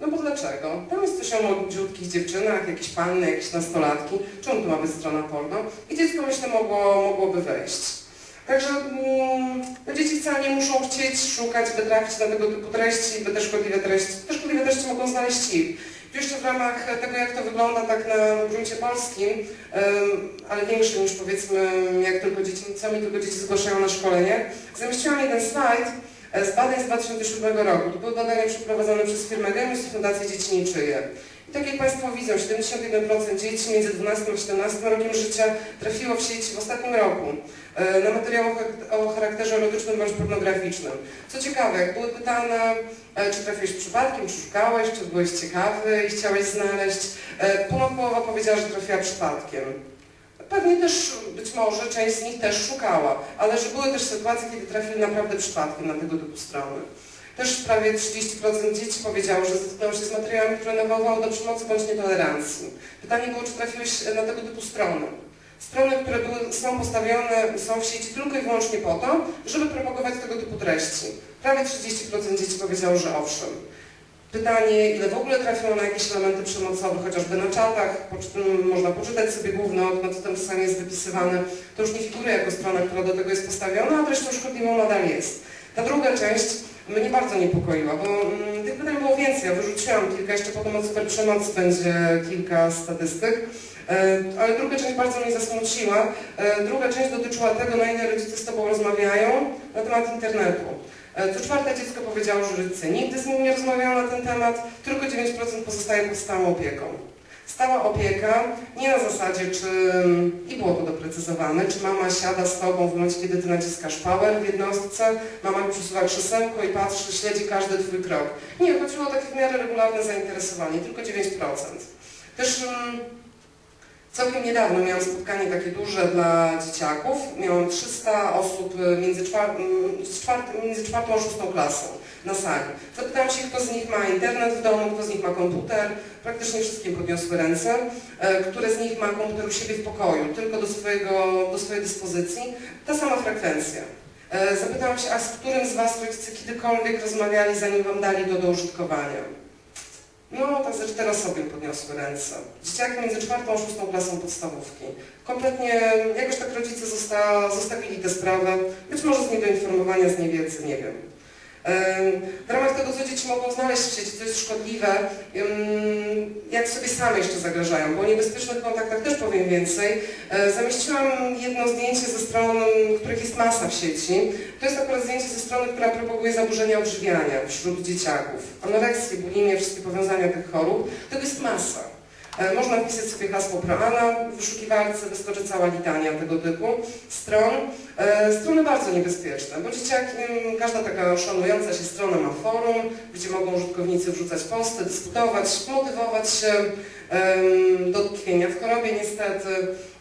No bo dlaczego? Tam jest coś o młodziutkich dziewczynach, jakieś panny, jakieś nastolatki. Czemu to ma być strona porno? I dziecko, myślę, mogło, mogłoby wejść. Także mm, no dzieci wcale nie muszą chcieć szukać, by trafić na tego typu treści, by te szkodliwe treści, te szkodliwe treści mogą znaleźć ich. Jeszcze w ramach tego, jak to wygląda tak na gruncie polskim, ale większym niż powiedzmy, jak tylko dzieci, co mi tylko dzieci zgłaszają na szkolenie, zamieściłam jeden slajd z badań z 2007 roku. To były badania przeprowadzone przez firmę Genius i Fundację Dzieci Niczyje. I tak jak Państwo widzą, 71% dzieci między 12 a 17 rokiem życia trafiło w sieci w ostatnim roku e, na materiały o charakterze erotycznym bądź pornograficznym. Co ciekawe, jak były pytane, e, czy trafiłeś przypadkiem, czy szukałeś, czy byłeś ciekawy i chciałeś znaleźć, e, ponad połowa powiedziała, że trafiła przypadkiem. Pewnie też, być może, część z nich też szukała, ale że były też sytuacje, kiedy trafili naprawdę przypadkiem na tego typu strony. Też prawie 30% dzieci powiedziało, że zetknęło się z materiałami, które nawoływały do przemocy bądź nietolerancji. Pytanie było, czy trafiłeś na tego typu strony. Strony, które były, są postawione, są w sieci tylko i wyłącznie po to, żeby propagować tego typu treści. Prawie 30% dzieci powiedziało, że owszem. Pytanie, ile w ogóle trafiło na jakieś elementy przemocowe, chociażby na czatach, można poczytać sobie główne okno, co tam czasami jest wypisywane, to już nie figuruje jako strona, która do tego jest postawiona, a treścią szkodliwą nadal jest. Ta druga część mnie bardzo niepokoiła, bo mm, tych pytań było więcej, ja wyrzuciłam kilka, jeszcze potem o cyberprzemocy będzie kilka statystyk, e, ale druga część bardzo mnie zasmuciła. E, druga część dotyczyła tego, na ile rodzice z Tobą rozmawiają na temat internetu. E, co czwarte dziecko powiedziało, że rodzice nigdy z nim nie rozmawiają na ten temat, tylko 9% pozostaje pod stałą opieką. Stała opieka, nie na zasadzie, czy, i było to doprecyzowane, czy mama siada z Tobą w momencie, kiedy Ty naciskasz power w jednostce, mama przesuwa krzesełko i patrzy, śledzi każdy Twój krok. Nie, chodziło o takie w miarę regularne zainteresowanie, tylko 9%. Też mm, całkiem niedawno miałam spotkanie takie duże dla dzieciaków. Miałam 300 osób między, czwar z czwartym, między czwartą a szóstą klasą na sali. Zapytałam się, kto z nich ma internet w domu, kto z nich ma komputer. Praktycznie wszystkie podniosły ręce. E, które z nich ma komputer u siebie w pokoju, tylko do, swojego, do swojej dyspozycji. Ta sama frekwencja. E, zapytałam się, a z którym z Was rodzice kiedykolwiek rozmawiali, zanim Wam dali go do użytkowania? No, tak ze cztery osoby podniosły ręce. Dzieciaki między czwartą a szóstą klasą podstawówki. Kompletnie, jakoś tak rodzice zosta, zostawili tę sprawę, być może z niedoinformowania, z niewiedzy, nie wiem. W ramach tego, co dzieci mogą znaleźć w sieci, co jest szkodliwe, jak sobie same jeszcze zagrażają, bo o niebezpiecznych kontaktach też powiem więcej. E, zamieściłam jedno zdjęcie ze stron, których jest masa w sieci. To jest akurat zdjęcie ze strony, która propaguje zaburzenia odżywiania wśród dzieciaków. Anoreksję, bulimię, wszystkie powiązania tych chorób. Tego jest masa. E, można wpisać sobie hasło ProAna w wyszukiwarce, wyskoczy cała litania tego typu stron. E, strony bardzo niebezpieczne, bo dzieciaki, każda taka szanująca się strona ma forum, gdzie mogą użytkownicy wrzucać posty, dyskutować, motywować się do tkwienia w chorobie niestety,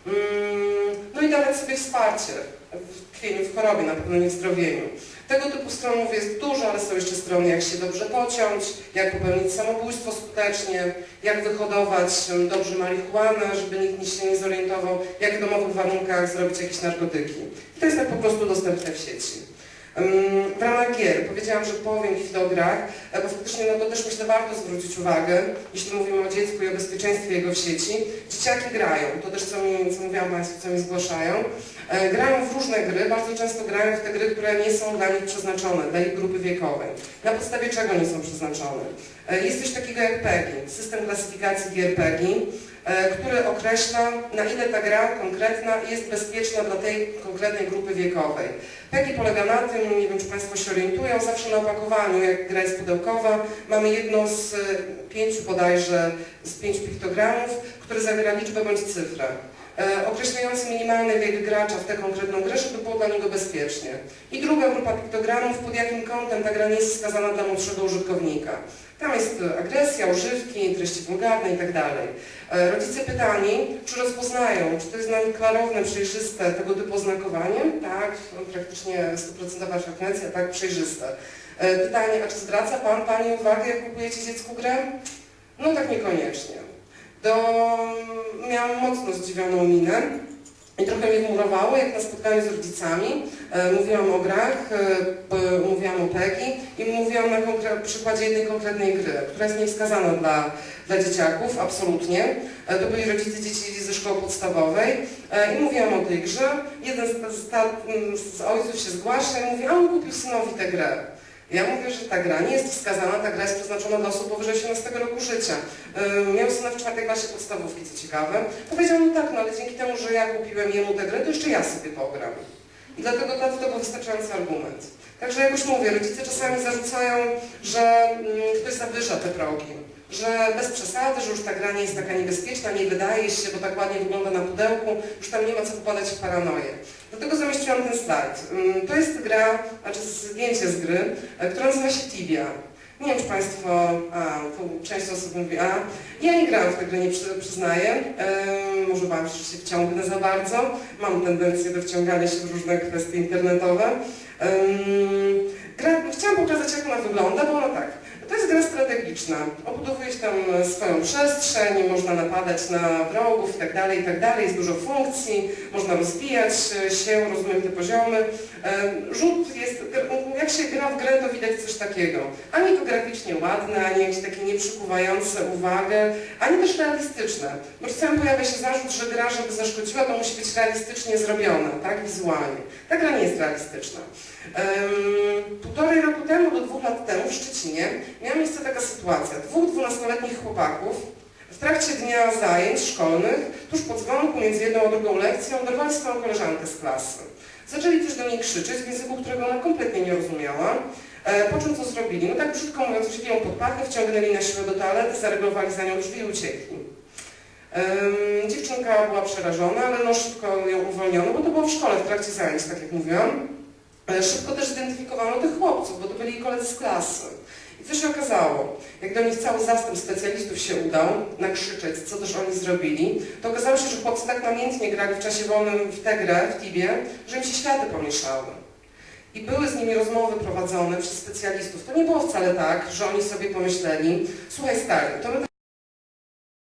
mm, no i dawać sobie wsparcie w tkwieniu w chorobie, na pewno nie w zdrowieniu. Tego typu stronów jest dużo, ale są jeszcze strony, jak się dobrze pociąć, jak popełnić samobójstwo skutecznie, jak wyhodować dobrze marihuanę, żeby nikt się nie zorientował, jak w domowych warunkach zrobić jakieś narkotyki. I to jest tak po prostu dostępne w sieci. W ramach gier powiedziałam, że powiem chwilę o grach, e, bo faktycznie no to też myślę warto zwrócić uwagę, jeśli mówimy o dziecku i o bezpieczeństwie jego w sieci. Dzieciaki grają, to też co, mi, co mówiłam Państwu, co mi zgłaszają. E, grają w różne gry, bardzo często grają w te gry, które nie są dla nich przeznaczone, dla ich grupy wiekowej. Na podstawie czego nie są przeznaczone? E, jest coś takiego jak PEGI, system klasyfikacji gier PEGI, który określa, na ile ta gra konkretna jest bezpieczna dla tej konkretnej grupy wiekowej. PEGI polega na tym, nie wiem czy Państwo się orientują, zawsze na opakowaniu, jak gra jest pudełkowa, mamy jedno z pięciu bodajże, z pięciu piktogramów, które zawiera liczbę bądź cyfrę. E, określający minimalny wiek gracza w tę konkretną grę, żeby było dla niego bezpiecznie. I druga grupa piktogramów, pod jakim kątem ta gra nie jest wskazana dla młodszego użytkownika. Tam jest agresja, używki, treści wulgarne itd. Tak e, rodzice pytani, czy rozpoznają, czy to jest dla nich klarowne, przejrzyste tego typu oznakowanie? Tak, praktycznie 100% frekwencja, tak, przejrzyste. E, pytanie, a czy zwraca Pan, Pani uwagę, jak kupujecie dziecku grę? No tak niekoniecznie to miałam mocno zdziwioną minę i trochę mnie wmurowało, jak na spotkaniu z rodzicami. E, mówiłam o grach, e, mówiłam o PEGI i mówiłam na przykładzie jednej konkretnej gry, która jest niewskazana dla, dla dzieciaków, absolutnie. E, To byli rodzice dzieci ze szkoły podstawowej i mówiłam o tej grze. Jeden z, z, z ojców się zgłasza i mówi, a on kupił synowi tę grę. Ja mówię, że ta gra nie jest wskazana, ta gra jest przeznaczona dla osób powyżej 18 roku życia. Yy, Miał syna w czwartej klasie podstawówki, co ciekawe. Powiedział, no tak, no ale dzięki temu, że ja kupiłem jemu tę grę, to jeszcze ja sobie pogram. I dlatego dla to był wystarczający argument. Także jak już mówię, rodzice czasami zarzucają, że mm, ktoś zawyża te progi, że bez przesady, że już ta gra nie jest taka niebezpieczna, nie wydaje się, bo tak ładnie wygląda na pudełku, już tam nie ma co popadać w paranoję. Dlatego zamieściłam ten slajd. Mm, To jest gra, znaczy zdjęcie z gry, e, która nazywa się Tibia. Nie wiem, czy Państwo, a, tu część osób mówi, a, ja nie grałam w tę grę, nie przy, przyznaję, Ehm, może bałam się, się wciągnę za bardzo, mam tendencję do wciągania się w różne kwestie internetowe. Ehm, gra, chciałam pokazać, jak ona wygląda, bo ona tak, to jest gra strategiczna. Obudowuje się tam swoją przestrzeń, można napadać na wrogów i tak dalej, i tak. Jest dużo funkcji, można rozwijać się, rozumiem te poziomy. E, Rzut jest, jak się gra w grę, to widać coś takiego. Ani to graficznie ładne, ani jakieś takie nieprzykuwające uwagę, ani też realistyczne. Bo czasami pojawia się zarzut, że gra, żeby zaszkodziła, to musi być realistycznie zrobiona, tak, wizualnie. Ta gra nie jest realistyczna. Um, półtorej roku temu do dwóch lat temu w Szczecinie miała miejsce taka sytuacja. Dwóch dwunastoletnich chłopaków w trakcie dnia zajęć szkolnych, tuż po dzwonku między jedną a drugą lekcją, dorwali swoją koleżankę z klasy. Zaczęli też do niej krzyczeć w języku, którego ona kompletnie nie rozumiała. E, po czym co zrobili? No tak brzydko mówiąc, wzięli ją pod pachę, wciągnęli na siłę do toalety, zareglowali za nią drzwi i uciekli. Dziewczynka była przerażona, ale no szybko ją uwolniono, bo to było w szkole, w trakcie zajęć, tak jak mówiłam. E, Szybko też zidentyfikowano tych chłopców, bo to byli koledzy z klasy. I co się okazało? Jak do nich cały zastęp specjalistów się udał nakrzyczeć, co też oni zrobili, to okazało się, że chłopcy tak namiętnie grali w czasie wolnym w tę grę, w Tibie, że im się światy pomieszały. I były z nimi rozmowy prowadzone przez specjalistów. To nie było wcale tak, że oni sobie pomyśleli, słuchaj stary, to my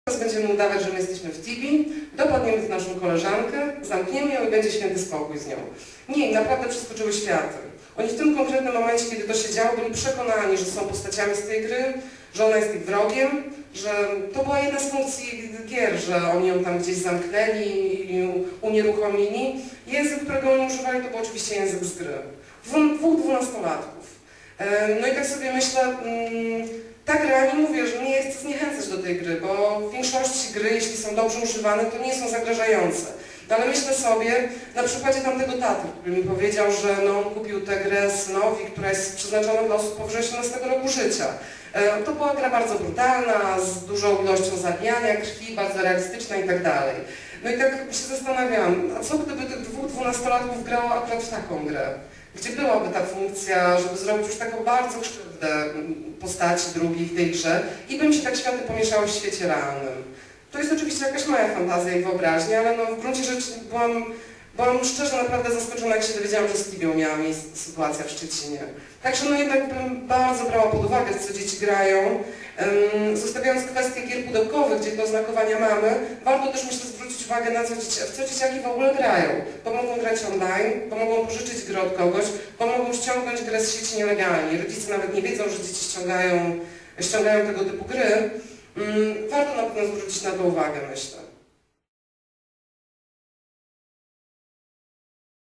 teraz będziemy udawać, że my jesteśmy w Tibi, dopadniemy tę naszą koleżankę, zamkniemy ją i będzie święty spokój z nią. Nie, naprawdę przeskoczyły światy. Oni w tym konkretnym momencie, kiedy to się działo, byli przekonani, że są postaciami z tej gry, że ona jest ich wrogiem, że to była jedna z funkcji gier, że oni ją tam gdzieś zamknęli i unieruchomili. Język, którego oni używali, to był oczywiście język z gry. Dwóch dwunastolatków. No i tak sobie myślę, mm, ta gra, nie mówię, że nie chcę zniechęcać do tej gry, bo w większości gry, jeśli są dobrze używane, to nie są zagrażające. No ale myślę sobie na przykładzie tamtego taty, który mi powiedział, że no, on kupił tę grę synowi, która jest przeznaczona dla osób powyżej 18 roku życia. E, To była gra bardzo brutalna, z dużą ilością zabijania krwi, bardzo realistyczna i tak dalej. No i tak się zastanawiałam, a co gdyby tych dwóch dwunastolatków grało akurat w taką grę? Gdzie byłaby ta funkcja, żeby zrobić już taką bardzo krzywdę postaci drugiej w tej grze i by mi się tak światy pomieszały w świecie realnym. To jest oczywiście jakaś moja fantazja i wyobraźnia, ale no w gruncie rzeczy byłam, byłam szczerze naprawdę zaskoczona, jak się dowiedziałam, że z Tibią miała miejsce sytuacja w Szczecinie. Także no jednak bym bardzo brała pod uwagę, w co dzieci grają. Zostawiając kwestię gier pudełkowych, gdzie te oznakowania mamy, warto też myślę zwrócić uwagę na co, dzieci, w co dzieciaki w ogóle grają. Bo mogą grać online, bo mogą pożyczyć grę od kogoś, bo mogą ściągnąć grę z sieci nielegalnie. Rodzice nawet nie wiedzą, że dzieci ściągają, ściągają tego typu gry. Ym, Warto na pewno zwrócić na to uwagę, myślę.